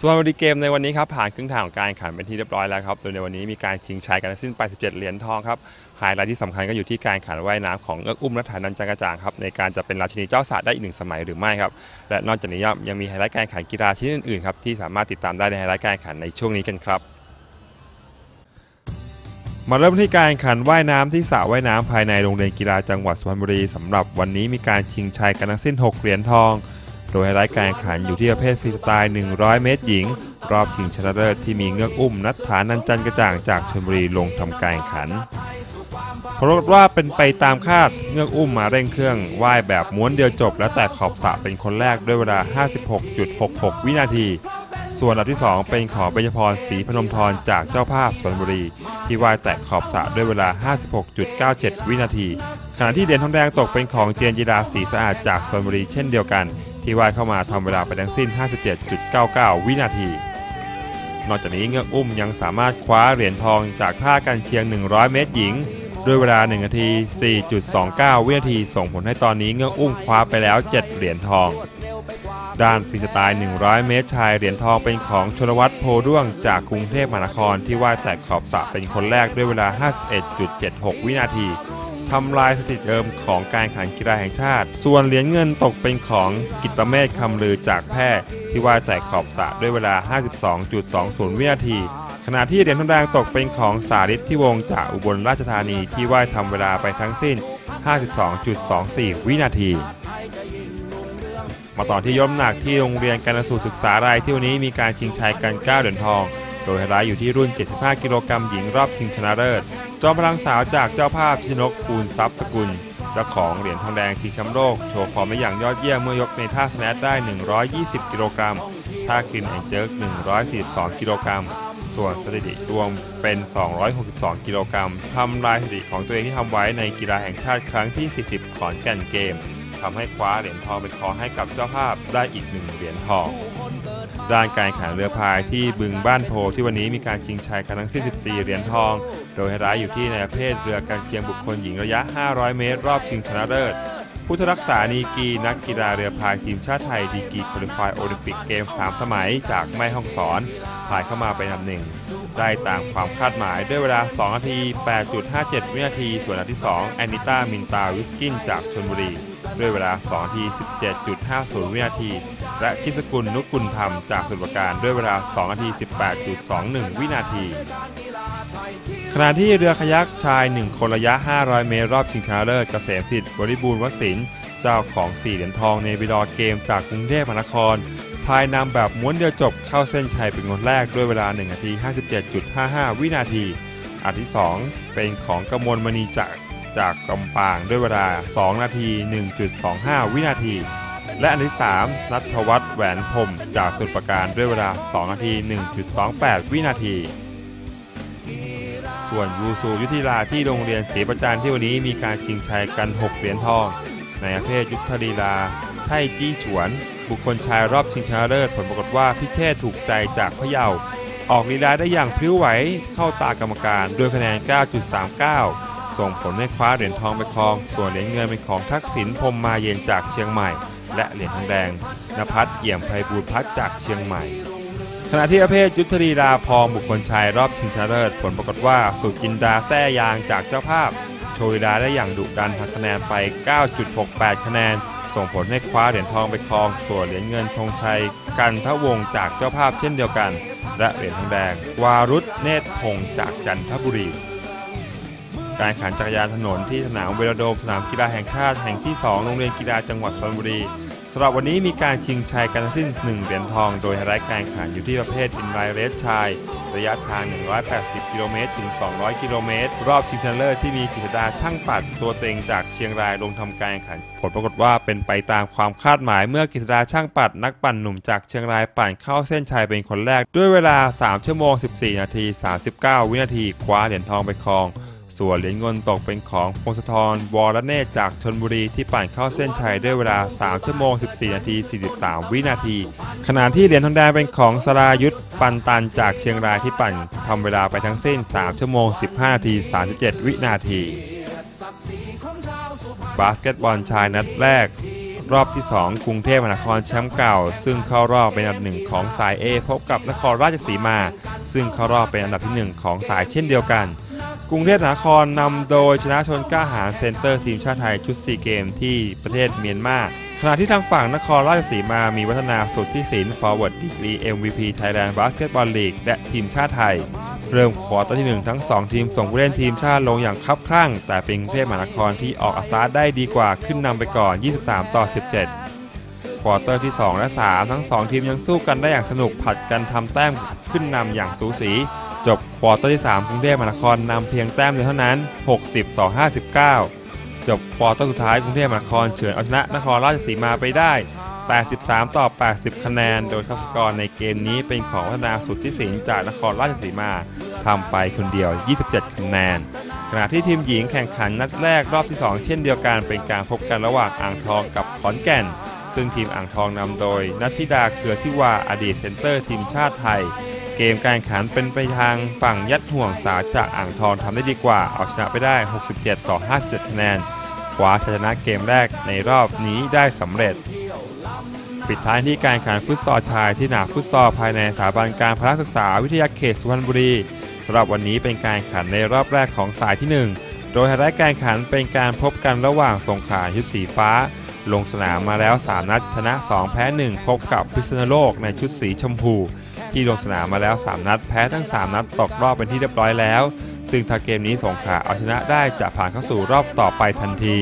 ส่วนวันดีเกมในวันนี้ครับผ่านครึ่งทางของการแข่งขันเป็นที่เรียบร้อยแล้วครับ โดยในวันนี้มีการชิงชัยกันทั้งสิ้นไป 17 เหรียญทองครับไฮไลท์ที่สำคัญก็อยู่ที่การแข่งขันว่ายน้ำของเอิกอุ้มและฐานันจังกระจ่างครับในการจะเป็นราชินีเจ้าสาได้อีกหนึ่งสมัยหรือไม่ครับ และนอกจากนี้ยังมีไฮไลท์การแข่งขันกีฬาชนิดอื่นๆครับที่สามารถติดตามได้ในไฮไลท์การแข่งขันในช่วงนี้กันครับมาเริ่มที่การแข่งขันว่ายน้ำที่สระว่ายน้ำภายในโรงเรียนกีฬาจังหวัดสุพรรณบุรีสำหรับวันนี้มีการชิงชัยกันทั้งสิ้น 6 เหรียญทอง โดยไฮไลท์การแข่งขันอยู่ที่ประเภทฟรีสไตล์ 100 เมตรหญิง รอบชิงชนะเลิศที่มีเงือกอุ้มนัทฐานันจันกระจ่างจากชลบุรีลงทำการแข่งขันปรากฏว่าเป็นไปตามคาดเงือกอุ้มมาเร่งเครื่องว่ายแบบม้วนเดียวจบ และแตกขอบสระเป็นคนแรกด้วยเวลา 56.66 วินาที ส่วนอันดับที่ 2 เป็นของเบญพรศรีพนมทรจากเจ้าภาพสวนบุรี ที่ว่ายแตะขอบสระด้วยเวลา 56.97 วินาที ขณะที่เหรียญทองแดงตกเป็นของเจนจิดาศรีสะอาดจากสวนบุรีเช่นเดียวกัน ที่ว่ายเข้ามาทำเวลาไปทั้งสิ้น 57.99 วินาที นอกจากนี้เงือกอุ้มยังสามารถคว้าเหรียญทองจากท่ากันเชียง 100 เมตรหญิง ด้วยเวลา 1 นาที 4.29 วินาที ส่งผลให้ตอนนี้เงือกอุ้มคว้าไปแล้ว 7 เหรียญทอง ด้านฟรีสไตล์ 100 เมตรชายเหรียญทองเป็นของชลวัฒน์โพด้วงจากกรุงเทพมหานครที่ว่ายแตกขอบสระเป็นคนแรกด้วยเวลา 51.76 วินาที ทำลายสถิติเดิมของการแข่งขันกีฬาแห่งชาติ ส่วนเหรียญเงินตกเป็นของกิตเมธคำลือจากแพร่ที่ว่ายแตกขอบสระด้วยเวลา 52.20 วินาที ขณะที่เหรียญทองแดงตกเป็นของสาริตที่วงจากอุบลราชธานีที่ว่ายทำเวลาไปทั้งสิ้น 52.24 วินาทีมาต่อที่ยกน้ำหนักที่โรงเรียนการสูตรศึกษารายที่วันนี้มีการชิงชัยกัน 9 เหรียญทอง โดยไฮไลท์อยู่ที่รุ่น 75 กิโลกรัมหญิงรอบชิงชนะเลิศ จอมพลังสาวจากเจ้าภาพชินกคูนทรัพย์สกุลเจ้าของเหรียญทองแดงชิงแชมป์โลก โชว์ฟอร์มได้อย่างยอดเยี่ยมเมื่อยกในท่าสแนทได้ 120 กิโลกรัม ท่ากลินแอนเจิร์ก142 กิโลกรัม ส่วนสถิติรวมเป็น 262 กิโลกรัมทำลายสถิติของตัวเองที่ทำไว้ในกีฬาแห่งชาติครั้งที่ 40 ขอนแก่นเกม ทำให้คว้าเหรียญทองเป็นของให้กับเจ้าภาพได้อีกหนึ่งเหรียญทองด้านการแข่งเรือพายที่บึงบ้านโพที่วันนี้มีการชิงชัยกันทั้งสิ้น14 เหรียญทอง โดยไฮไลท์อยู่ที่ในประเภทเรือการเชียงบุคคลหญิงระยะ 500 เมตร รอบชิงชนะเลิศ พุทธรักษานีกีนักกีฬาเรือพายทีมชาติไทยดีกีคุริฟายโอลิมปิกเกม 3 สมัยจากแม่ฮ่องสอนพายเข้ามาเป็นอันดับหนึ่ง ได้ตามความคาดหมายด้วยเวลา 2 นาที 8.57 วินาที ส่วนอันดับที่2แอนนิต้า มินตา วิสกิน จากชลบุรี ด้วยเวลา 2 นาที 17.50 วินาที และชิสกุลนุกกุลธรรม จากสมุทรปราการด้วยเวลา 2 นาที 18.21 วินาที ขณะที่เรือคยักชาย 1 คนระยะ 500 เมตรรอบชิงชนะเลิศเกษมสิทธิ์บริบูรณ์วสินเจ้าของ4เหรียญทองในวิดอเกมจากกรุงเทพมหานครภายนำแบบม้วนเดียวจบเข้าเส้นชัยเป็นคนแรกด้วยเวลา1นาที 57.55 วินาที อันที่ 2 เป็นของกมลมณีจากจากกำปางด้วยเวลา 2 นาที 1.25 วินาที และอันที่ 3 นัทวัฒน์แหวนพรมจากสมุทรปราการด้วยเวลา 2 นาที 1.28 วินาที ส่วนยูซูยุทธิลาที่โรงเรียนศรีประจันที่วันนี้มีการชิงชัยกัน 6 เหรียญทอง ในประเภทยุทธลีลา ไทจี้ฉวน บุคคลชายรอบชิงชนะเลิศผลปรากฏว่าพิเชษถูกใจจากพะเยา ออกลีลาได้อย่างพริ้วไหวเข้าตากรรมการด้วยคะแนน 9.39 ส่งผลให้คว้าเหรียญทองไปครอง ส่วนเหรียญเงินเป็นของทักษิณพรมมาเย็นจากเชียงใหม่ และเหรียญทองแดงนภัสเอี่ยมไพบูลพัฒน์จากเชียงใหม่ ขณะที่ประเภทยุทธลีลาพองบุคคลชายรอบชิงชนะเลิศผลปรากฏว่าสุจินดาแท้ยางจากเจ้าภาพ โชว์ลีลาได้อย่างดุดันทำคะแนนไป 9.68 คะแนน ส่งผลให้คว้าเหรียญทองไปครอง ส่วนเหรียญเงินธงชัย กันทวงจากเจ้าภาพเช่นเดียวกัน และเหรียญทองแดง วารุธเนตรพงศ์จากจันทบุรี การแข่งขันจักรยานถนนที่สนามเวโรโดมสนามกีฬาแห่งชาติแห่งที่ 2 โรงเรียนกีฬาจังหวัดสุพรรณบุรี สำหรับวันนี้มีการชิงชัยกันทั้งสิ้น 1 เหรียญทอง โดยไฮไลท์การแข่งขันอยู่ที่ประเภทอินไลเรสชาย ระยะทาง 180 กิโลเมตรถึง 200 กิโลเมตร รอบชิงชนะเลิศที่มีกฤษดาช่างปัด ตัวเต็งจากเชียงรายลงทำการแข่งขัน ผลปรากฏว่าเป็นไปตามความคาดหมายเมื่อกฤษดาช่างปัด นักปั่นหนุ่มจากเชียงรายปั่นเข้าเส้นชัยเป็นคนแรก ด้วยเวลา 3 ชั่วโมง 14 นาที 39 วินาทีคว้าเหรียญทองไปครอง ส่วนเหรียญเงินตกเป็นของพงศธรวรเนตรจากชนบุรีที่ปั่นเข้าเส้นชัยด้วยเวลา 3 ชั่วโมง 14 นาที 43 วินาที ขณะที่เหรียญทองแดงเป็นของสรายุทธปันตันจากเชียงรายที่ปั่นทำเวลาไปทั้งสิ้น 3 ชั่วโมง 15 นาที 37 วินาที บาสเกตบอลชายนัดแรกรอบที่ 2 กรุงเทพมหานครแชมป์เก่า ซึ่งเข้ารอบเป็นอันดับหนึ่งของสาย A พบกับนครราชสีมา ซึ่งเข้ารอบเป็นอันดับที่หนึ่งของสายเช่นเดียวกัน กรุงเทพมหานครนำโดยชนะชนกล้าหาญเซนเตอร์ทีมชาติไทยชุด4เกมที่ประเทศเมียนมาขณะที่ทางฝั่งนครราชสีมามีวัฒนาสุดทธิศิลฟอร์เวิร์ดดีกรี MVP Thailand Basketball League และทีมชาติไทย เริ่มควอเตอร์ที่ 1 ทั้ง 2 ทีมส่งผู้เล่นทีมชาติลงอย่างคับคลั่ง แต่เป็นกรุงเทพมหานครที่ออกอัสาร์ได้ดีกว่าขึ้นนำไปก่อน 23 ต่อ 17 ควอเตอร์ที่ 2 และ 3 ทั้ง 2 ทีมยังสู้กันได้อย่างสนุกผัดกันทำแต้มขึ้นนำอย่างสูสี จบควอเตอร์ที่ 3 กรุงเทพมหานครนำเพียงแต้มเดียวเท่านั้น 60 ต่อ 59 จบควอเตอร์สุดท้ายกรุงเทพมหานครเฉือนเอาชนะนครราชสีมาไปได้ 83 ต่อ 80 คะแนน โดยท็อปสกอร์ในเกมนี้เป็นของวัฒนาสุดทธิศิลป์จากนครราชสีมาทำไปคนเดียว 27 คะแนน ขณะที่ทีมหญิงแข่งขันนัดแรกรอบที่ 2 เช่นเดียวกันเป็นการพบกันระหว่างอ่างทองกับขอนแก่น ซึ่งทีมอ่างทองนำโดยนัทธิดาเกือที่วาอดีตเซนเตอร์ทีมชาติไทย เกมการแข่งขันเป็นไปทางฝั่งยัดห่วงสาจากอ่างทองทำได้ดีกว่า เอาชนะไปได้ 67 ต่อ 57 คะแนนคว้าชัยชนะเกมแรกในรอบนี้ได้สำเร็จ ปิดท้ายที่การแข่งขันฟุตซอลชายที่หนาฟุตซอลภายในสถาบันการพละศึกษาวิทยาเขตสุพรรณบุรีสำหรับวันนี้เป็นการแข่งขันในรอบแรกของสายที่ 1 โดยไฮไลท์การแข่งขันเป็นการพบกันระหว่างสงขลาชุดสีฟ้า ลงสนามมาแล้ว 3 นัดชนะ 2 แพ้ 1 พบกับพิษณุโลกในชุดสีชมพู ที่ลงสนามมาแล้ว 3 นัด แพ้ทั้ง 3 นัดตกรอบเป็นที่เรียบร้อยแล้ว ซึ่งถ้าเกมนี้สงขลาเอาชนะได้จะผ่านเข้าสู่รอบต่อไปทันที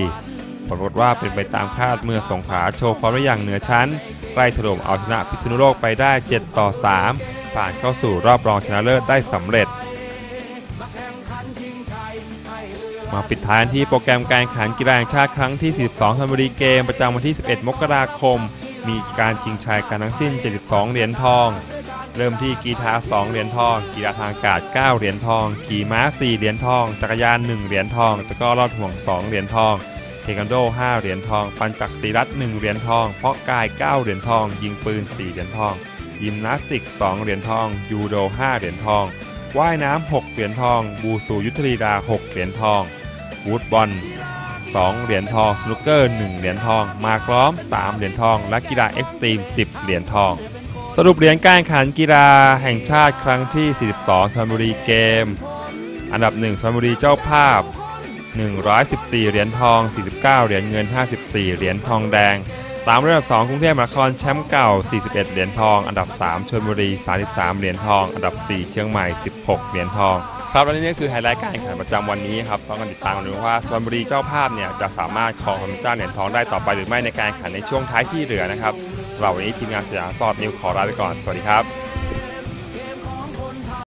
ปรากฏว่าเป็นไปตามคาดเมื่อสงขลาโชว์ฟอร์มได้อย่างเหนือชั้นไล่ถล่มเอาชนะพิษณุโลกไปได้ 7 ต่อ 3 ผ่านเข้าสู่รอบรองชนะเลิศได้สำเร็จ มาปิดท้ายที่โปรแกรมการแข่งขันกีฬาแห่งชาติครั้งที่ 42ธันวารีเกมประจำวันที่ 11 มกราคม มีการชิงชัยกันทั้งสิ้น 72 เหรียญทอง เริ่มที่กีฬา2เหรียญทอง กีฬาทางอากาศ 9 เหรียญทอง ขี่ม้า 4 เหรียญทอง จักรยาน 1 เหรียญทอง ตะกร้อลอดห่วง 2 เหรียญทอง เทควันโด 5 เหรียญทอง ปัญจักรีรัตน์1เหรียญทอง เพาะกาย 9 เหรียญทอง ยิงปืน 4 เหรียญทอง ยิมนาสติก 2 เหรียญทอง ยูโด 5 เหรียญทอง ว่ายน้ำ 6 เหรียญทอง บูสูยุทธลีดา 6 เหรียญทอง วูดบอล 2 เหรียญทอง สนุกเกอร์ 1 เหรียญทอง มากล้อม 3 เหรียญทอง และกีฬาเอ็กซ์ตรีม 10 เหรียญทอง สรุปเหรียญการแข่งขันกีฬาแห่งชาติครั้งที่ 42สุพรรณบุรีเกม อันดับ1สุพรรณบุรีเจ้าภาพ 114 เหรียญทอง 49 เหรียญเงิน 54 เหรียญทองแดงตามอันดับ 2 กรุงเทพมหานครแชมป์เก่า 41 เหรียญทอง อันดับ 3 ชลบุรี 33 เหรียญทอง อันดับ 4 เชียงใหม่ 16 เหรียญทอง ครับและนี่คือไฮไลท์การแข่งขันประจำวันนี้ครับต้องกันติดตามดูว่าสุพรรณบุรีเจ้าภาพเนี่ยจะสามารถครองความเป็นเจ้าเหรียญทองได้ต่อไปหรือไม่ในการแข่งขันในช่วงท้ายที่เหลือนะครับ สำหรับวันนี้ทีมงานสยามสปอร์ตนิวขอลาไปก่อน สวัสดีครับ